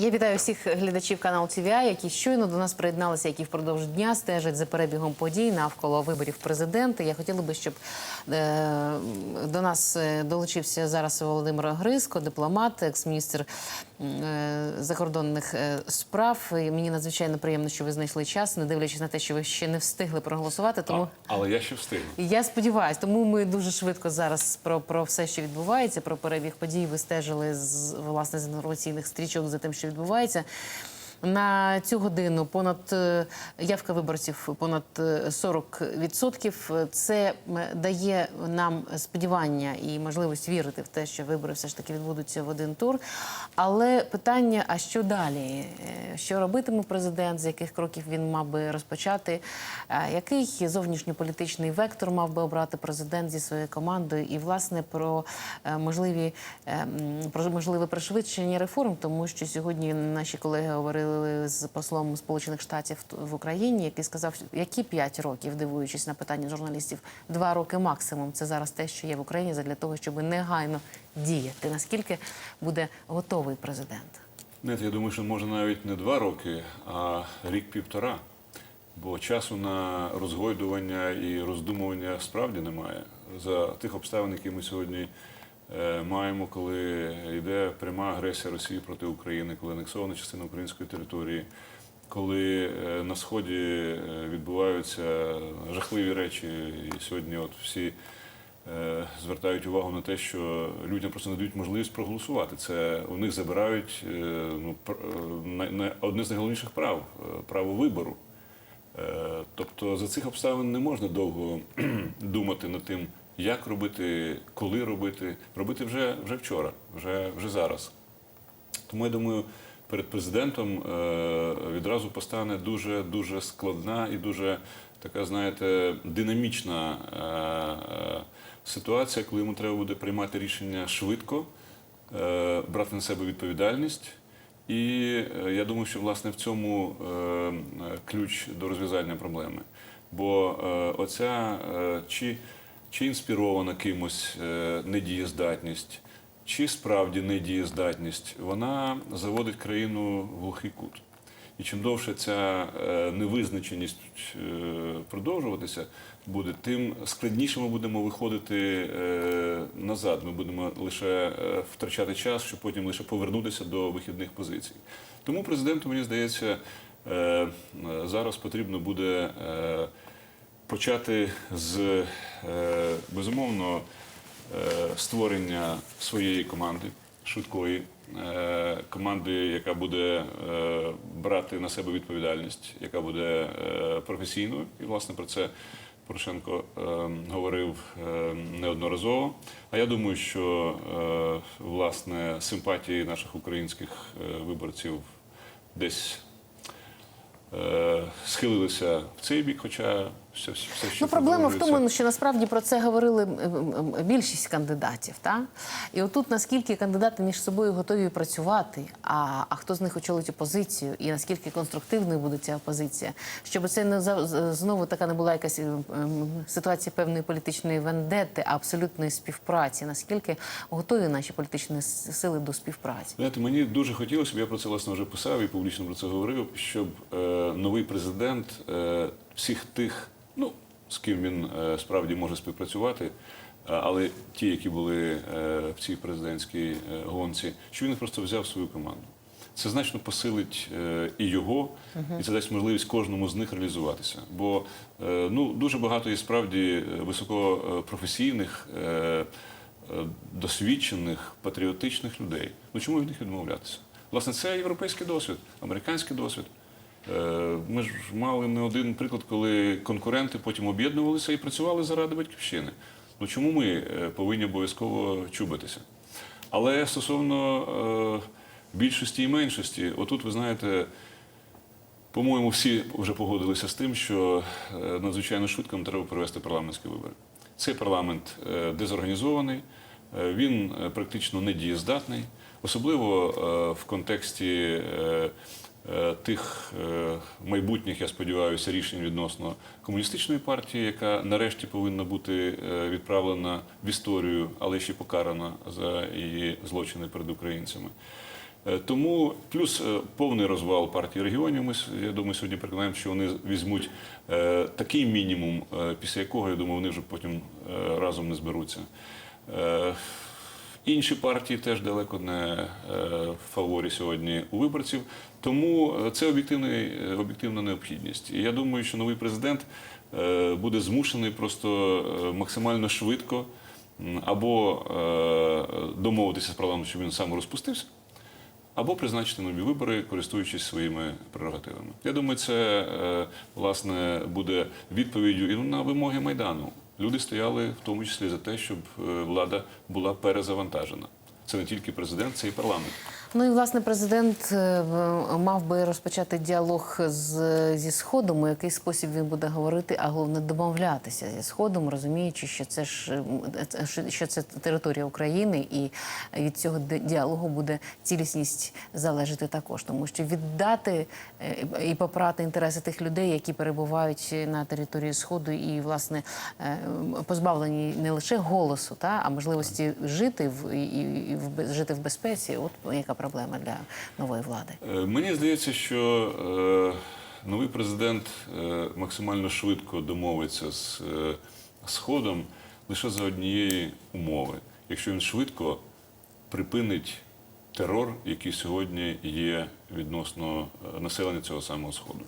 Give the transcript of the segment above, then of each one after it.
Я вітаю всіх глядачів каналу TVI, які щойно до нас приєдналися, які впродовж дня стежать за перебігом подій навколо виборів президента. Я хотіла би, щоб е, до нас е, долучився зараз Володимир Гриско, дипломат, екс-міністр е, закордонних е, справ. І мені надзвичайно приємно, що ви знайшли час, не дивлячись на те, що ви ще не встигли проголосувати. Тому А, але я ще встигну. я сподіваюся, тому ми дуже швидко зараз про, про все, що відбувається, про перебіг подій. Ви стежили з власне з інформаційних стрічок за тим, що відбувається. На цю годину понад е, явка виборців понад е, 40%. Це дає нам сподівання і можливість вірити в те, що вибори все ж таки відбудуться в один тур. Але питання: а що далі? Е, Що робитиме президент? З яких кроків він мав би розпочати? Е, Який зовнішньополітичний вектор мав би обрати президент зі своєю командою? І власне про е, можливі е, про можливе пришвидшення реформ, тому що сьогодні наші колеги говорили з послом Сполучених Штатів в Україні, який сказав, які 5 років, дивуючись на питання журналістів, два роки максимум. Це зараз те, що є в Україні, для того, щоб негайно діяти. Наскільки буде готовий президент? Нет, я думаю, що може навіть не два роки, а рік-півтора. Бо часу на розгойдування і роздумування справді немає. За тих обставин, які ми сьогодні маємо, коли йде пряма агресія Росії проти України, коли анексована частина української території, коли е, на сході е, відбуваються жахливі речі, і сьогодні от всі е, звертають увагу на те, що людям просто не дають можливість проголосувати. Це у них забирають е, ну, е, одне з найголовніших прав е, право вибору. Е, Тобто за цих обставин не можна довго думати над тим, як робити, коли робити. Робити вже, вже вчора, вже, вже зараз. Тому я думаю, перед президентом е, відразу постане дуже дуже складна і дуже така, знаєте, динамічна е, е, ситуація, коли йому треба буде приймати рішення швидко, брати на себе відповідальність. І я думаю, що власне в цьому ключ до розв'язання проблеми. Бо оця чи, чи інспірована кимось е, недієздатність, чи справді недієздатність, вона заводить країну в глухий кут. І чим довше ця е, невизначеність е, продовжуватися буде, тим складніше ми будемо виходити назад. Ми будемо лише втрачати час, щоб потім лише повернутися до вихідних позицій. Тому президенту, мені здається, зараз потрібно буде почати з е, безумовно е, створення своєї команди швидкої. е, Команди, яка буде брати на себе відповідальність, яка буде професійною, і власне про це Порошенко говорив неодноразово. А я думаю, що власне симпатії наших українських виборців десь схилилися в цей бік, хоча все, все ще Ну, проблема в тому, що насправді про це говорили більшість кандидатів. Та? І отут наскільки кандидати між собою готові працювати, а, а хто з них очолить опозицію, і наскільки конструктивною буде ця опозиція, щоб це не знову така не була якась ем, ем, ситуація певної політичної вендети, а абсолютної співпраці. Наскільки готові наші політичні сили до співпраці? Знаєте, мені дуже хотілося б, я про це власне вже писав і публічно про це говорив, щоб е, новий президент е, всіх тих, ну з ким він е, справді може співпрацювати, е, але ті, які були е, в цій президентській гонці, що він просто взяв свою команду. Це значно посилить і його, і це дасть можливість кожному з них реалізуватися. Бо ну, дуже багато є справді високопрофесійних, досвідчених, патріотичних людей. Ну чому від них відмовлятися? Власне, це європейський досвід, американський досвід. Е, Ми ж мали не один приклад, коли конкуренти потім об'єднувалися і працювали заради батьківщини. Ну чому ми е, повинні обов'язково чубитися? Але стосовно е, більшості і меншості, отут ви знаєте, по-моєму, всі вже погодилися з тим, що надзвичайно швидко нам треба провести парламентські вибори. Цей парламент дезорганізований, він практично недієздатний, особливо в контексті тих е, майбутніх, я сподіваюся, рішень відносно комуністичної партії, яка нарешті повинна бути е, відправлена в історію, але ще покарана за її злочини перед українцями. Е, Тому плюс е, повний розвал партії регіонів. Ми я думаю, сьогодні переконаємо, що вони візьмуть е, такий мінімум, е, після якого я думаю, вони вже потім е, разом не зберуться. Е, Інші партії теж далеко не е, в фаворі сьогодні у виборців. Тому е, це е, об'єктивна необхідність. І я думаю, що новий президент е, буде змушений просто е, максимально швидко або е, домовитися з парламентом, щоб він сам розпустився, або призначити нові вибори, користуючись своїми прерогативами. Я думаю, це е, власне буде відповіддю і на вимоги майдану. Люди стояли в тому числі за те, щоб е, влада була перезавантажена. Це не тільки президент, це і парламент. Ну і власне президент е, мав би розпочати діалог з зі сходом. У який спосіб він буде говорити, а головне домовлятися зі сходом, розуміючи, що це ж що- що це територія України, і від цього діалогу буде цілісність залежати також, тому що віддати е, і попрати інтереси тих людей, які перебувають на території сходу, і власне е, позбавлені не лише голосу, та а можливості жити в і, і, і жити в безпеці. От яка проблема для нової влади. Е, Мені здається, що е, новий президент е, максимально швидко домовиться з Сходом лише за однієї умови, якщо він швидко припинить терор, який сьогодні є відносно населення цього самого Сходу.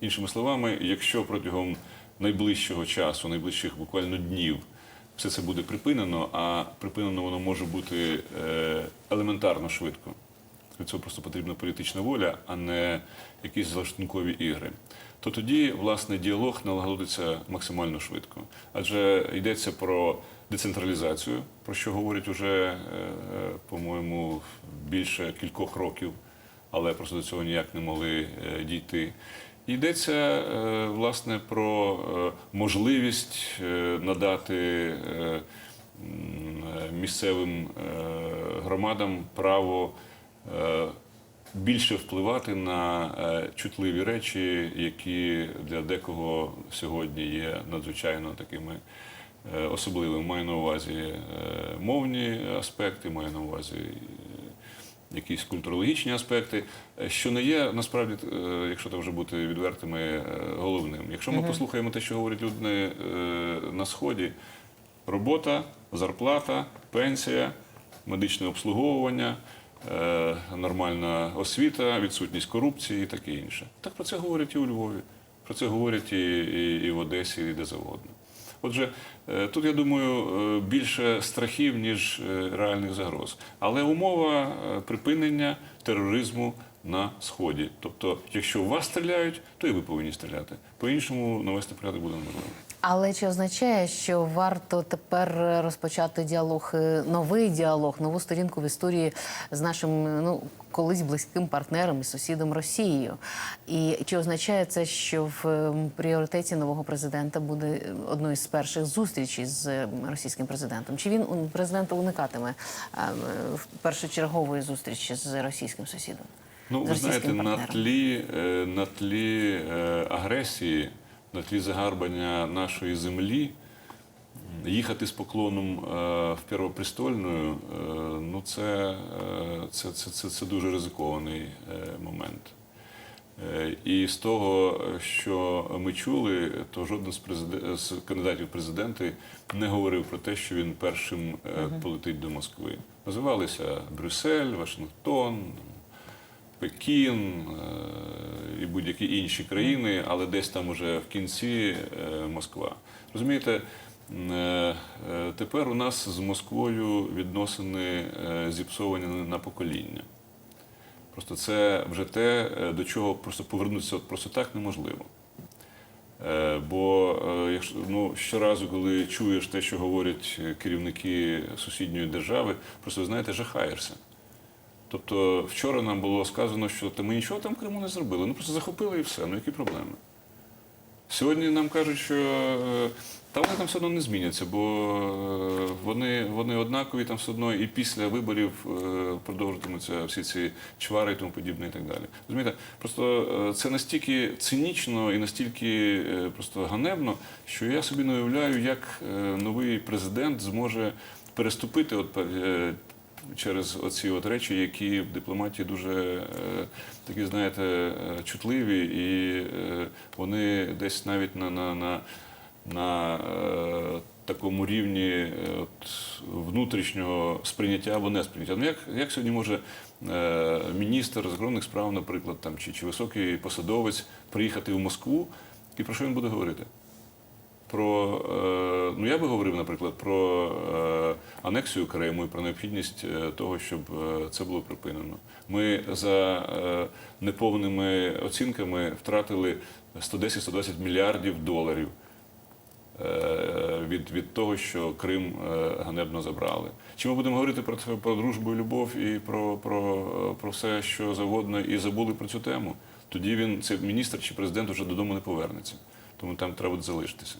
Іншими словами, якщо протягом найближчого часу, найближчих буквально днів, все це буде припинено, а припинено воно може бути елементарно швидко. Для цього просто потрібна політична воля, а не якісь залаштункові ігри. То тоді, власне, діалог налагодиться максимально швидко. Адже йдеться про децентралізацію, про що говорять уже, е, е, по-моєму, більше кількох років, але просто до цього ніяк не могли е, дійти. Йдеться власне про можливість надати місцевим громадам право більше впливати на е, чутливі речі, які для декого сьогодні є надзвичайно такими е, особливими. Маю на увазі е, мовні аспекти, маю на увазі е, якісь культурологічні аспекти, е, що не є насправді, е, якщо так вже бути відвертими, е, головним. Якщо ми послухаємо те, що говорять люди е, на сході, робота, зарплата, пенсія, медичне обслуговування. Е, Нормальна освіта, відсутність корупції і таке інше. Так про це говорять і у Львові, про це говорять і, і, і в Одесі, і де завгодно. Отже, е, тут я думаю е, більше страхів, ніж реальних загроз. Але умова припинення тероризму на сході. Тобто, якщо в вас стріляють, то і ви повинні стріляти. По-іншому навести порядок буде неможливо. Але чи означає, що варто тепер розпочати діалог, е, новий діалог, нову сторінку в історії з нашим ну колись близьким партнером і сусідом Росією? І чи означає це, що в ем, пріоритеті нового президента буде одною з перших зустрічей з російським президентом? Чи він президент уникатиме в першочергової зустрічі з російським сусідом? Ну, ви знаєте, на тлі, е, на тлі е, агресії, на тлі загарбання нашої землі, їхати з поклоном е, в Первопрестольну, е, ну це, е, це, це, це, це дуже ризикований момент. І з того, що ми чули, то жоден з, президе- з кандидатів в президенти не говорив про те, що він першим полетить до Москви. Називалися Брюссель, Вашингтон, Пекін е, і будь-які інші країни, але десь там уже в кінці е, Москва. Розумієте, е, тепер у нас з Москвою відносини зіпсовані на покоління. Просто це вже те, до чого просто повернутися просто так неможливо. Бо якщо ну щоразу, коли чуєш те, що говорять керівники сусідньої держави, просто ви знаєте, жахаєшся. Тобто вчора нам було сказано, що ми нічого там в Криму не зробили. Ну просто захопили і все. Ну які проблеми? Сьогодні нам кажуть, що е, та вони там все одно не зміняться, бо е, вони, вони однакові там все одно і після виборів е, продовжуватимуться всі ці чвари і тому подібне і так далі. Розумієте, просто це настільки цинічно і настільки просто ганебно, що я собі не уявляю, як новий президент зможе переступити от, через оці от речі, які в дипломатії дуже е, такі, знаєте, е, чутливі, і е, вони десь навіть на, на, на, на такому рівні от, внутрішнього сприйняття або несприйняття. Ну як, як сьогодні може міністр закордонних справ, наприклад, там, чи, чи високий посадовець приїхати в Москву, і про що він буде говорити? Про е, ну я би говорив, наприклад, про е, анексію Криму і про необхідність е, того, щоб це було припинено. Ми за неповними оцінками втратили 110-120 мільярдів доларів від, від того, що Крим ганебно забрали. Чи ми будемо говорити про це про дружбу і любов і про, про, про все, що завгодно, і забули про цю тему? Тоді він, цей міністр чи президент, вже додому не повернеться. Тому там треба буде залишитися.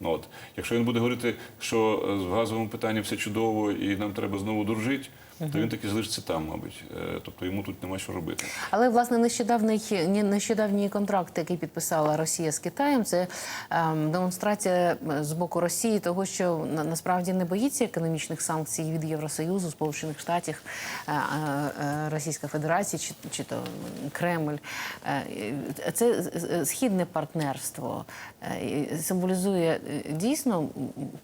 Ну, От. Якщо він буде говорити, що е, з газовим питанням все чудово і нам треба знову дружити, то він таки залишиться там, мабуть. Е, Тобто йому тут нема що робити. Але власне нещодавний ні- нещодавній контракт, який підписала Росія з Китаєм, це ем, демонстрація з боку Росії того, що на, насправді не боїться економічних санкцій від Євросоюзу, Сполучених Штатів, е, е, е, Російська Федерація чи, чи то Кремль. Е, Це східне партнерство е, символізує е, дійсно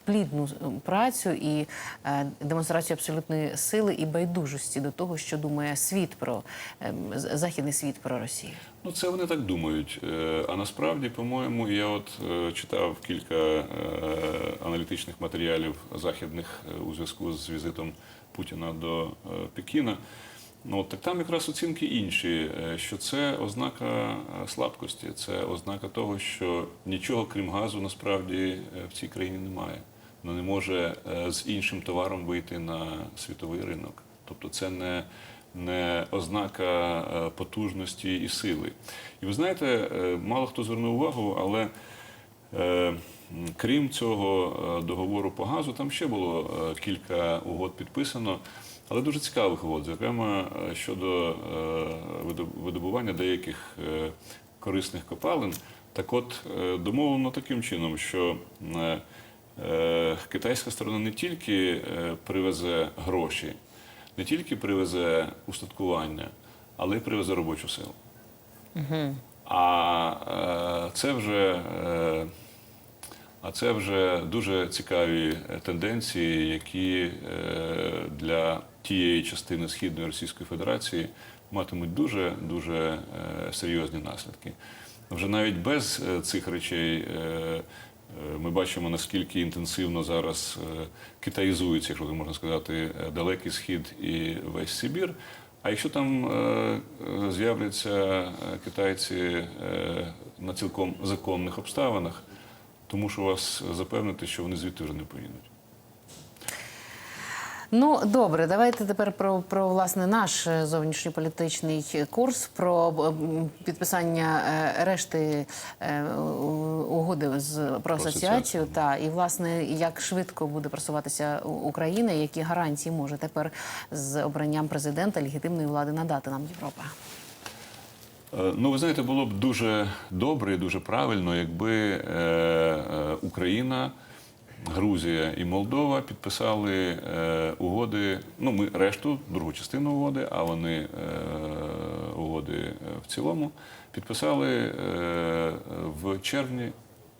плідну працю і е, демонстрацію абсолютної сили і байдужості до того, що думає світ про ем, західний світ про Росію. Ну, це вони так думають. Е, А насправді, по-моєму, я от е, читав кілька е, аналітичних матеріалів західних у зв'язку з візитом Путіна до Пекіна. Ну, так там якраз оцінки інші, що це ознака слабкості, це ознака того, що нічого крім газу насправді в цій країні немає. Вона не може е, з іншим товаром вийти на світовий ринок. Тобто це не, не ознака е, потужності і сили. І ви знаєте, е, мало хто звернув увагу, але крім цього договору по газу, там ще було кілька угод підписано, але дуже цікавих угод, зокрема щодо видобування деяких корисних копалин. Так от домовлено таким чином, що китайська сторона не тільки е, привезе гроші, не тільки привезе устаткування, але й привезе робочу силу. А е, це вже. е, А це вже дуже цікаві е, тенденції, які е, для тієї частини Східної Російської Федерації матимуть дуже дуже е, серйозні наслідки. Вже навіть без е, цих речей е, е, ми бачимо, наскільки інтенсивно зараз е, китаїзується, якщо можна сказати, е, далекий схід і весь Сибір. А якщо там е, е, з'являться е, китайці е, на цілком законних обставинах, то мушу вас запевнити, що вони звідти вже не поїдуть. Ну добре, давайте тепер про, про власне наш е, зовнішньополітичний курс, про підписання е, решти е, угоди з про асоціацію. Та і власне як швидко буде просуватися Україна, які гарантії може тепер з обранням президента легітимної влади надати нам Європа. Ну, ви знаєте, було б дуже добре і дуже правильно, якби е, е, Україна, Грузія і Молдова підписали е, угоди. Ну, ми решту, другу частину угоди, а вони е, угоди е, в цілому підписали е, в червні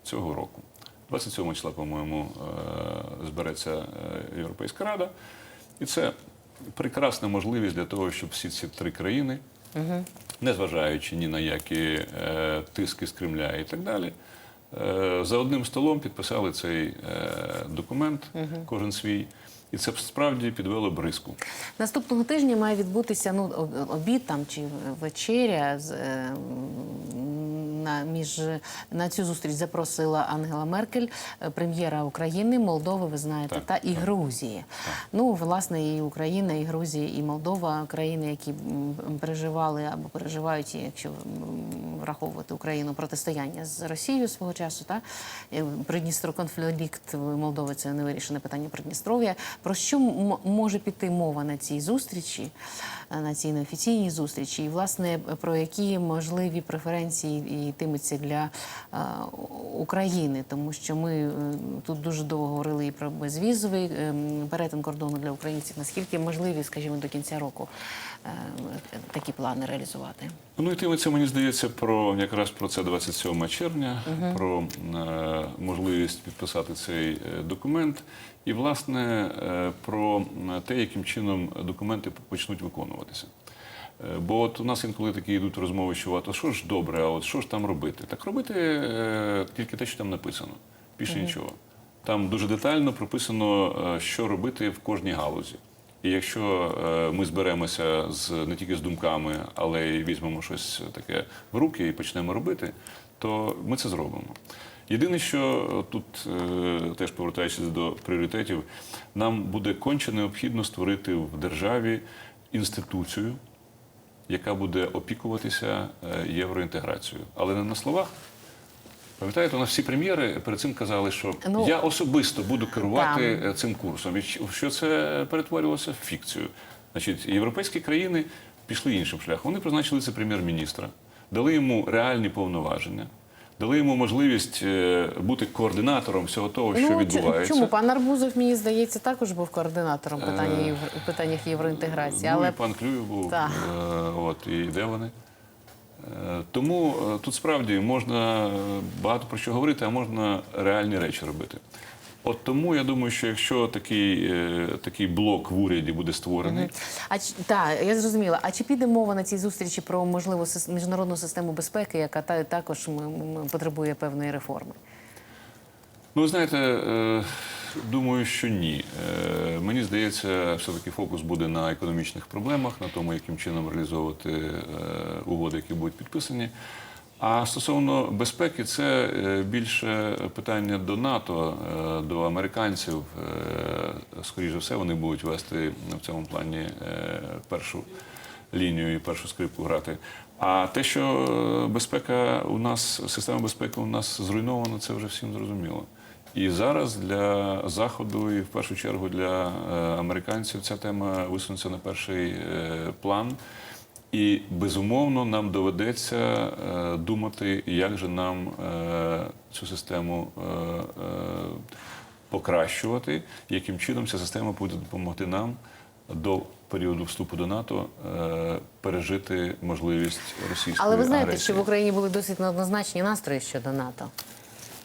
цього року. 27 числа, по-моєму, е, збереться е, Європейська Рада. І це прекрасна можливість для того, щоб всі ці три країни, незважаючи ні на які е, тиски з Кремля і так далі, за одним столом підписали цей е, документ, кожен свій. І це справді підвело б риску. Наступного тижня має відбутися ну обід там чи вечеря з е, на між на цю зустріч запросила Ангела Меркель, е, прем'єра України, Молдови, ви знаєте, Так, та і так. Грузії. Ну власне, і Україна, і Грузія, і Молдова країни, які переживали або переживають, якщо враховувати Україну протистояння з Росією свого часу. Та Е, Придністро конфлікт в Молдові це невирішене питання Придністров'я. Про що може піти мова на цій зустрічі, е, на цій неофіційній зустрічі, і власне про які можливі преференції йтиметься для е, України, тому що ми е, тут дуже довго говорили і про безвізовий е, перетин кордону для українців. Наскільки можливі, скажімо, до кінця року е, такі плани реалізувати? Ну, йтиметься, мені здається, про якраз про це 27 червня, про е, можливість підписати цей е, документ, і власне е, про те, яким чином документи почнуть виконуватися. Е, Бо от у нас інколи такі йдуть розмови, що от, а що ж добре, а от що ж там робити? Так робити е, тільки те, що там написано, більше нічого. Там дуже детально прописано, е, що робити в кожній галузі. І якщо е, ми зберемося з не тільки з думками, але й візьмемо щось таке в руки і почнемо робити, то ми це зробимо. Єдине, що е, тут, е, теж повертаючись до пріоритетів, нам буде конче необхідно створити в державі інституцію, яка буде опікуватися євроінтеграцією. Але не на словах. Пам'ятаєте, у нас всі прем'єри перед цим казали, що Ну, я особисто буду керувати там. е, цим курсом. І що- це перетворювалося в фікцію? Значить, європейські країни пішли іншим шляхом. Вони призначили це прем'єр-міністра, дали йому реальні повноваження, дали йому можливість е, бути координатором всього того, що ну, відбувається. Чому пан Арбузов, мені здається, також був координатором питання євро... питаннях євроінтеграції. Ну, Але і пан Клюєв був, Так. е, от, і де вони. Е, Тому е, тут справді можна е, багато про що говорити, а можна реальні речі робити. От тому я думаю, що якщо такий, такий блок в уряді буде створений, А так, я зрозуміла. А чи піде мова на цій зустрічі про можливу міжнародну систему безпеки, яка та також потребує певної реформи? Ну, ви знаєте, думаю, що ні. Е, Мені здається, все-таки фокус буде на економічних проблемах, на тому, яким чином реалізовувати е, угоди, які будуть підписані. А стосовно безпеки, це е, більше питання до НАТО, до американців. Скоріше все, вони будуть вести в цьому плані першу лінію і першу скрипку грати. А те, що безпека у нас, система безпеки у нас зруйнована, це вже всім зрозуміло. І зараз для заходу, і в першу чергу для е, американців, ця тема висунеться на перший е, план. І безумовно нам доведеться е, думати, як же нам цю систему покращувати, яким чином ця система буде допомогти нам до періоду вступу до НАТО пережити можливість російської Але ви знаєте, агресії. що в Україні були досить неоднозначні настрої щодо НАТО.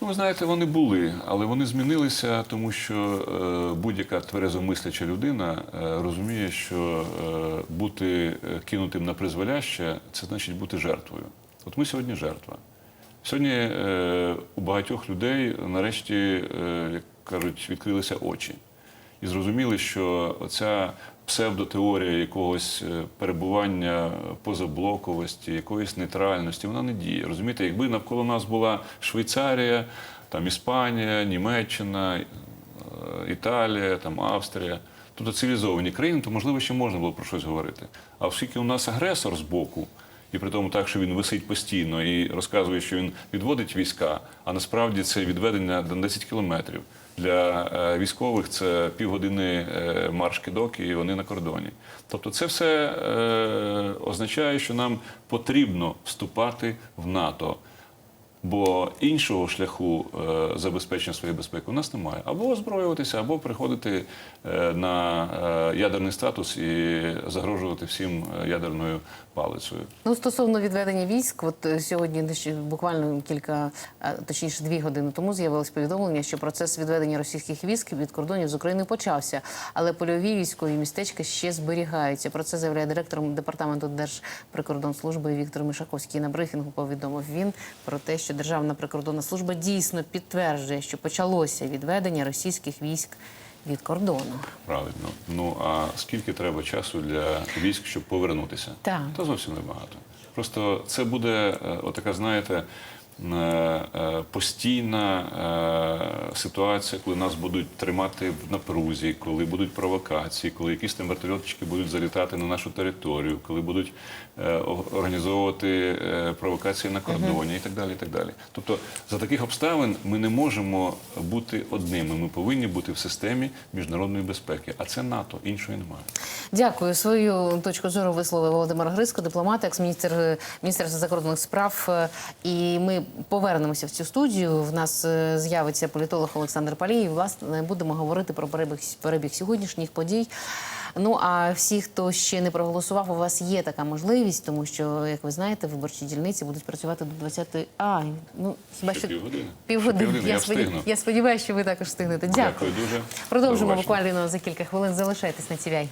Ну, ви знаєте, вони були, але вони змінилися, тому що е, будь-яка тверезомисляча людина е, розуміє, що е, бути е, кинутим на призволяще це значить бути жертвою. От ми сьогодні жертва. Сьогодні е, у багатьох людей нарешті, е, як кажуть, відкрилися очі і зрозуміли, що оця псевдотеорія якогось е, перебування позаблоковості, якоїсь нейтральності, вона не діє. Розумієте, якби навколо нас була Швейцарія, там Іспанія, Німеччина, е, Італія, там Австрія. Тобто цивілізовані країни, то можливо ще можна було про щось говорити. А оскільки у нас агресор з боку, і при тому так, що він висить постійно і розказує, що він відводить війська, а насправді це відведення на 10 кілометрів. Для е, військових це півгодини маршки, марш кидок, і вони на кордоні. Тобто, це все е, означає, що нам потрібно вступати в НАТО. Бо іншого шляху е, забезпечення своєї безпеки у нас немає. Або озброюватися, або приходити е, на е, ядерний статус і загрожувати всім ядерною палицею. Ну, стосовно відведення військ, от сьогодні буквально кілька, точніше, дві години тому з'явилось повідомлення, що процес відведення російських військ від кордонів з України почався, але польові військові містечка ще зберігаються. Про це заявляє директор департаменту Держприкордонслужби Віктор Мишаковський. На брифінгу повідомив він про те, що Державна прикордонна служба дійсно підтверджує, що почалося відведення російських військ від кордону. Правильно. Ну а скільки треба часу для військ, щоб повернутися? Так. То зовсім небагато. Просто це буде е, отака, знаєте, е, е, постійна ситуація, коли нас будуть тримати в напрузі, коли будуть провокації, коли якісь там вертольотчики будуть залітати на нашу територію, коли будуть організовувати е, провокації на кордоні і так далі. І так далі. Тобто за таких обставин ми не можемо бути одними. Ми повинні бути в системі міжнародної безпеки, а це НАТО, іншої немає. Дякую. Свою точку зору висловив Володимир Гриско, дипломат, екс-міністр е, Міністерства закордонних справ. Е, І ми повернемося в цю студію. В нас е, з'явиться політолог Олександр Палій. І, Власне, будемо говорити про перебіг, перебіг сьогоднішніх подій. Ну а всі, хто ще не проголосував, у вас є така можливість, тому що, як ви знаєте, виборчі дільниці будуть працювати до 20-ї. А, ну хіба що півгодини. півгодини. Я сподів- встигну. я сподіваюся, що ви також встигнете. Дякую. Дякую дуже. Продовжимо буквально за кілька хвилин. Залишайтесь на цій.